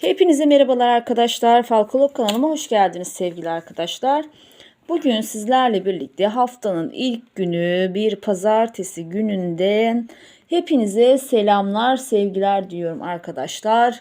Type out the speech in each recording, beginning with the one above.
Hepinize merhabalar arkadaşlar. Falkolog kanalıma hoş geldiniz sevgili arkadaşlar. Bugün sizlerle birlikte haftanın ilk günü bir pazartesi gününden hepinize selamlar, sevgiler diyorum arkadaşlar.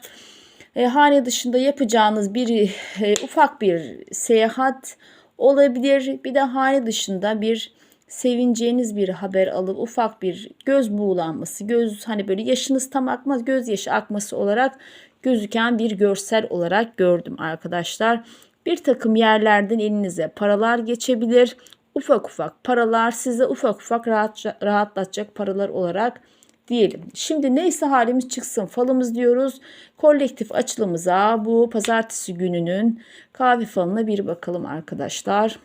E, hane dışında yapacağınız bir e, ufak bir seyahat olabilir. Bir de hane dışında bir sevineceğiniz bir haber alıp ufak bir göz buğulanması, göz hani böyle yaşınız tam akmaz, gözyaşı akması olarak gözüken bir görsel olarak gördüm arkadaşlar. Bir takım yerlerden elinize paralar geçebilir. Ufak ufak paralar size ufak ufak rahat, rahatlatacak paralar olarak diyelim. Şimdi neyse halimiz çıksın falımız diyoruz. Kolektif açılımıza bu pazartesi gününün kahve falına bir bakalım arkadaşlar.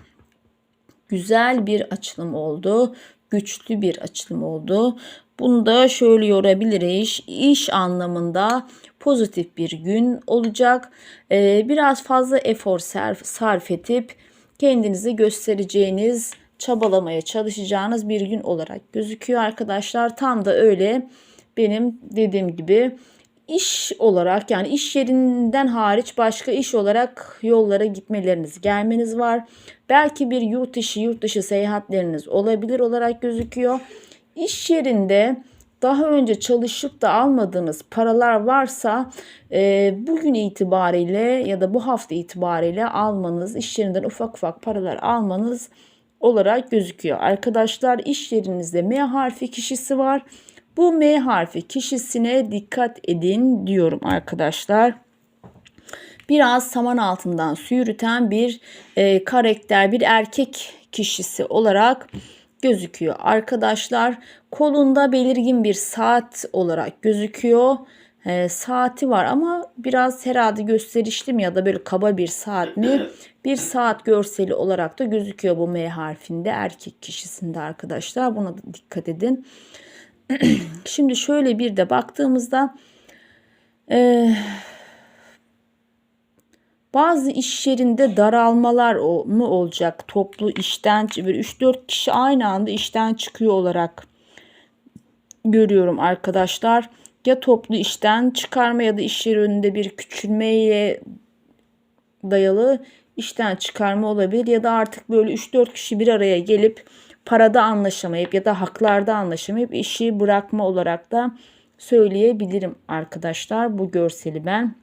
Güzel bir açılım oldu. Güçlü bir açılım oldu. Bunu da şöyle yorabiliriz. İş anlamında pozitif bir gün olacak. Ee, biraz fazla efor sarf, sarf edip kendinizi göstereceğiniz, çabalamaya çalışacağınız bir gün olarak gözüküyor arkadaşlar. Tam da öyle benim dediğim gibi iş olarak yani iş yerinden hariç başka iş olarak yollara gitmeleriniz, gelmeniz var. Belki bir yurt dışı, yurt dışı seyahatleriniz olabilir olarak gözüküyor. İş yerinde daha önce çalışıp da almadığınız paralar varsa e, bugün itibariyle ya da bu hafta itibariyle almanız, iş yerinden ufak ufak paralar almanız olarak gözüküyor. Arkadaşlar iş yerinizde M harfi kişisi var. Bu M harfi kişisine dikkat edin diyorum arkadaşlar. Biraz saman altından su yürüten bir e, karakter, bir erkek kişisi olarak gözüküyor. Arkadaşlar kolunda belirgin bir saat olarak gözüküyor. E, saati var ama biraz herhalde gösterişli mi ya da böyle kaba bir saat mi? Bir saat görseli olarak da gözüküyor bu M harfinde erkek kişisinde arkadaşlar. Buna da dikkat edin. Şimdi şöyle bir de baktığımızda e, bazı iş yerinde daralmalar mı olacak? Toplu işten 3-4 kişi aynı anda işten çıkıyor olarak görüyorum arkadaşlar. Ya toplu işten çıkarma ya da iş yeri önünde bir küçülmeye dayalı işten çıkarma olabilir ya da artık böyle 3-4 kişi bir araya gelip parada anlaşamayıp ya da haklarda anlaşamayıp işi bırakma olarak da söyleyebilirim arkadaşlar bu görseli ben.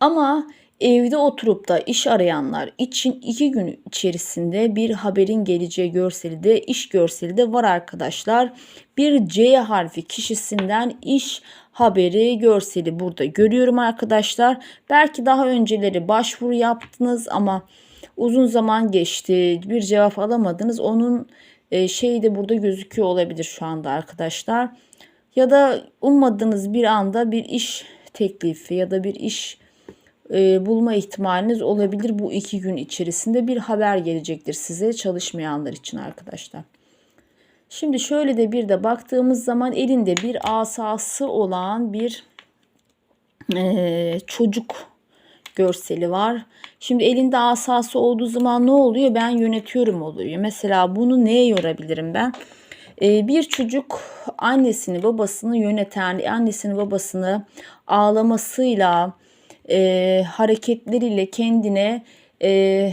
Ama evde oturup da iş arayanlar için iki gün içerisinde bir haberin geleceği görseli de iş görseli de var arkadaşlar. Bir C harfi kişisinden iş haberi görseli burada görüyorum arkadaşlar. Belki daha önceleri başvuru yaptınız ama uzun zaman geçti bir cevap alamadınız. Onun e, şeyi de burada gözüküyor olabilir şu anda arkadaşlar. Ya da ummadığınız bir anda bir iş teklifi ya da bir iş e, bulma ihtimaliniz olabilir. Bu iki gün içerisinde bir haber gelecektir size çalışmayanlar için arkadaşlar. Şimdi şöyle de bir de baktığımız zaman elinde bir asası olan bir e, çocuk görseli var. Şimdi elinde asası olduğu zaman ne oluyor? Ben yönetiyorum oluyor. Mesela bunu neye yorabilirim ben? Ee, bir çocuk annesini babasını yöneten, annesini babasını ağlamasıyla, e, hareketleriyle kendine e,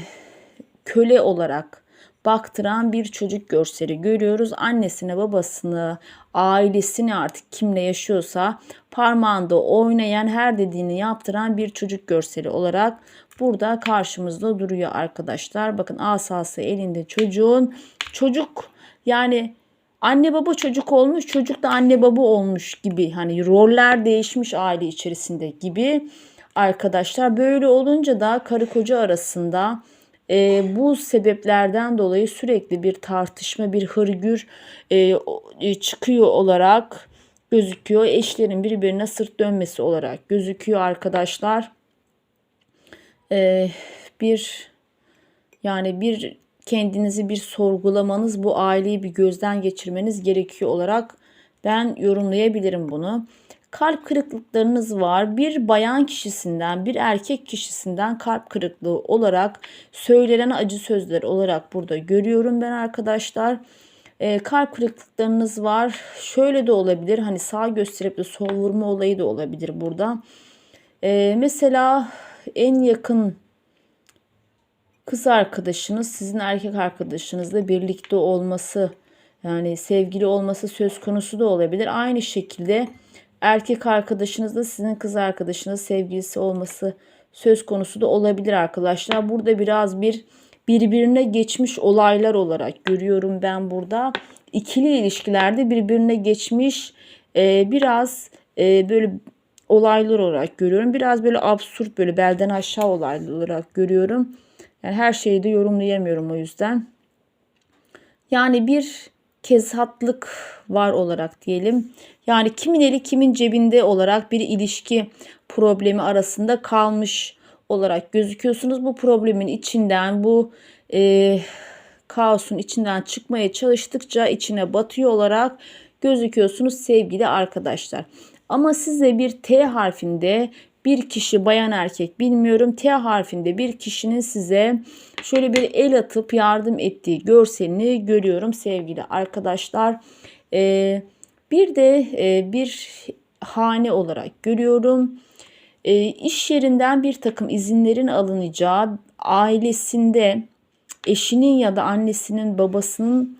köle olarak baktıran bir çocuk görseli görüyoruz. Annesine, babasını, ailesini artık kimle yaşıyorsa parmağında oynayan her dediğini yaptıran bir çocuk görseli olarak burada karşımızda duruyor arkadaşlar. Bakın asası elinde çocuğun. Çocuk yani anne baba çocuk olmuş, çocuk da anne baba olmuş gibi hani roller değişmiş aile içerisinde gibi arkadaşlar. Böyle olunca da karı koca arasında e, bu sebeplerden dolayı sürekli bir tartışma, bir hırgür e, e, çıkıyor olarak gözüküyor. Eşlerin birbirine sırt dönmesi olarak gözüküyor arkadaşlar. E, bir yani bir kendinizi bir sorgulamanız, bu aileyi bir gözden geçirmeniz gerekiyor olarak ben yorumlayabilirim bunu kalp kırıklıklarınız var. Bir bayan kişisinden, bir erkek kişisinden kalp kırıklığı olarak söylenen acı sözler olarak burada görüyorum ben arkadaşlar. E, kalp kırıklıklarınız var. Şöyle de olabilir. Hani sağ gösterip de sol vurma olayı da olabilir burada. Ee, mesela en yakın kız arkadaşınız sizin erkek arkadaşınızla birlikte olması yani sevgili olması söz konusu da olabilir. Aynı şekilde erkek arkadaşınız da sizin kız arkadaşınız sevgilisi olması söz konusu da olabilir arkadaşlar. Burada biraz bir birbirine geçmiş olaylar olarak görüyorum ben burada. İkili ilişkilerde birbirine geçmiş e, biraz e, böyle olaylar olarak görüyorum. Biraz böyle absürt böyle belden aşağı olaylar olarak görüyorum. Yani her şeyi de yorumlayamıyorum o yüzden. Yani bir kezhatlık var olarak diyelim. Yani kimin eli kimin cebinde olarak bir ilişki problemi arasında kalmış olarak gözüküyorsunuz. Bu problemin içinden bu e, kaosun içinden çıkmaya çalıştıkça içine batıyor olarak gözüküyorsunuz sevgili arkadaşlar. Ama size bir T harfinde bir kişi bayan erkek bilmiyorum T harfinde bir kişinin size şöyle bir el atıp yardım ettiği görselini görüyorum sevgili arkadaşlar. Ee, bir de e, bir hane olarak görüyorum. E, iş yerinden bir takım izinlerin alınacağı ailesinde eşinin ya da annesinin babasının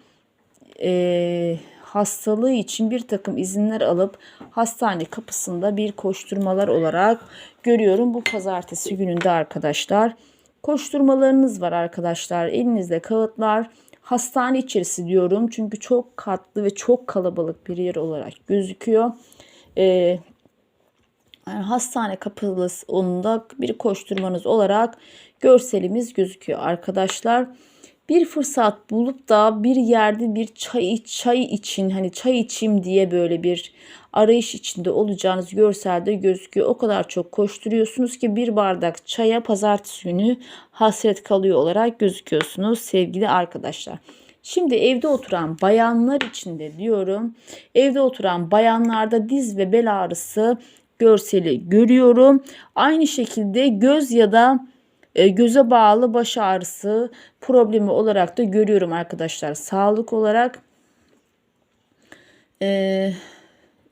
e, hastalığı için bir takım izinler alıp hastane kapısında bir koşturmalar olarak görüyorum bu pazartesi gününde arkadaşlar. Koşturmalarınız var arkadaşlar. Elinizde kağıtlar. Hastane içerisi diyorum çünkü çok katlı ve çok kalabalık bir yer olarak gözüküyor. Ee, yani hastane kapısında bir koşturmanız olarak görselimiz gözüküyor arkadaşlar bir fırsat bulup da bir yerde bir çay çay için hani çay içeyim diye böyle bir arayış içinde olacağınız görselde gözüküyor. O kadar çok koşturuyorsunuz ki bir bardak çaya pazartesi günü hasret kalıyor olarak gözüküyorsunuz sevgili arkadaşlar. Şimdi evde oturan bayanlar için de diyorum. Evde oturan bayanlarda diz ve bel ağrısı görseli görüyorum. Aynı şekilde göz ya da göze bağlı baş ağrısı problemi olarak da görüyorum arkadaşlar. Sağlık olarak e,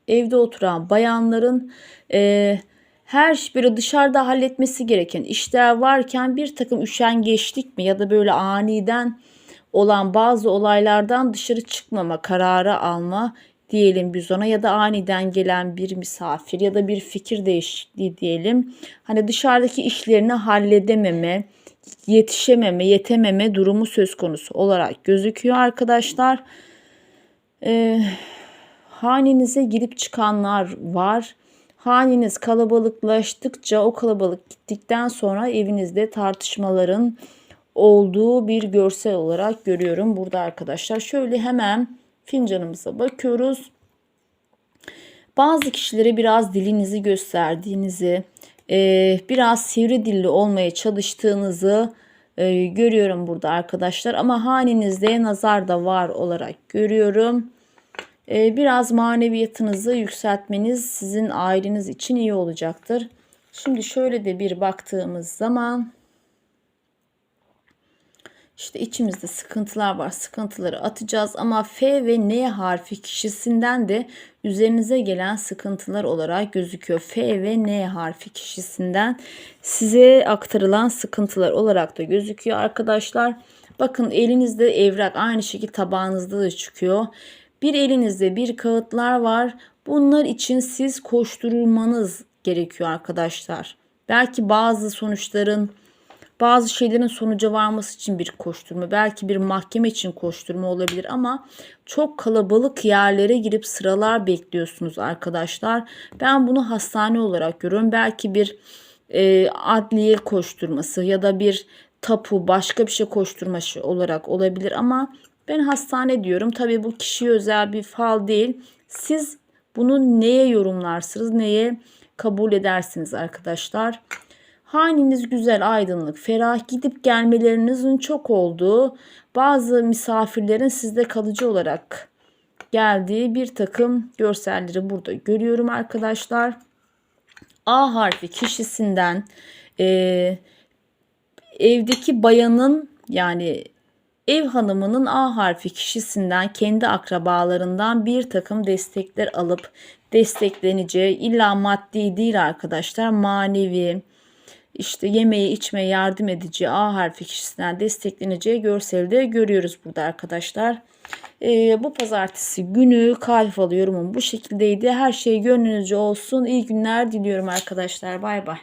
evde oturan bayanların e, her böyle dışarıda halletmesi gereken işler varken bir takım üşengeçlik mi ya da böyle aniden olan bazı olaylardan dışarı çıkmama kararı alma diyelim biz ona ya da aniden gelen bir misafir ya da bir fikir değişikliği diyelim. Hani dışarıdaki işlerini halledememe, yetişememe, yetememe durumu söz konusu olarak gözüküyor arkadaşlar. Ee, hanenize girip çıkanlar var. Haneniz kalabalıklaştıkça o kalabalık gittikten sonra evinizde tartışmaların olduğu bir görsel olarak görüyorum burada arkadaşlar. Şöyle hemen fincanımıza bakıyoruz. Bazı kişilere biraz dilinizi gösterdiğinizi, e, biraz sivri dilli olmaya çalıştığınızı e, görüyorum burada arkadaşlar. Ama hanenizde nazar da var olarak görüyorum. E, biraz maneviyatınızı yükseltmeniz sizin aileniz için iyi olacaktır. Şimdi şöyle de bir baktığımız zaman işte içimizde sıkıntılar var. Sıkıntıları atacağız ama F ve N harfi kişisinden de üzerinize gelen sıkıntılar olarak gözüküyor. F ve N harfi kişisinden size aktarılan sıkıntılar olarak da gözüküyor arkadaşlar. Bakın elinizde evrak aynı şekilde tabağınızda da çıkıyor. Bir elinizde bir kağıtlar var. Bunlar için siz koşturulmanız gerekiyor arkadaşlar. Belki bazı sonuçların bazı şeylerin sonuca varması için bir koşturma, belki bir mahkeme için koşturma olabilir ama çok kalabalık yerlere girip sıralar bekliyorsunuz arkadaşlar. Ben bunu hastane olarak görüyorum. Belki bir e, adliye koşturması ya da bir tapu başka bir şey koşturması olarak olabilir ama ben hastane diyorum. Tabii bu kişiye özel bir fal değil. Siz bunu neye yorumlarsınız, neye kabul edersiniz arkadaşlar. Haneniz güzel, aydınlık, ferah gidip gelmelerinizin çok olduğu, bazı misafirlerin sizde kalıcı olarak geldiği bir takım görselleri burada görüyorum arkadaşlar. A harfi kişisinden e, evdeki bayanın yani ev hanımının A harfi kişisinden kendi akrabalarından bir takım destekler alıp destekleneceği illa maddi değil arkadaşlar manevi işte yemeği içmeye yardım edici A harfi kişisinden destekleneceği görselde görüyoruz burada arkadaşlar. Ee, bu pazartesi günü kalp yorumum bu şekildeydi. Her şey gönlünüzce olsun. İyi günler diliyorum arkadaşlar. Bay bay.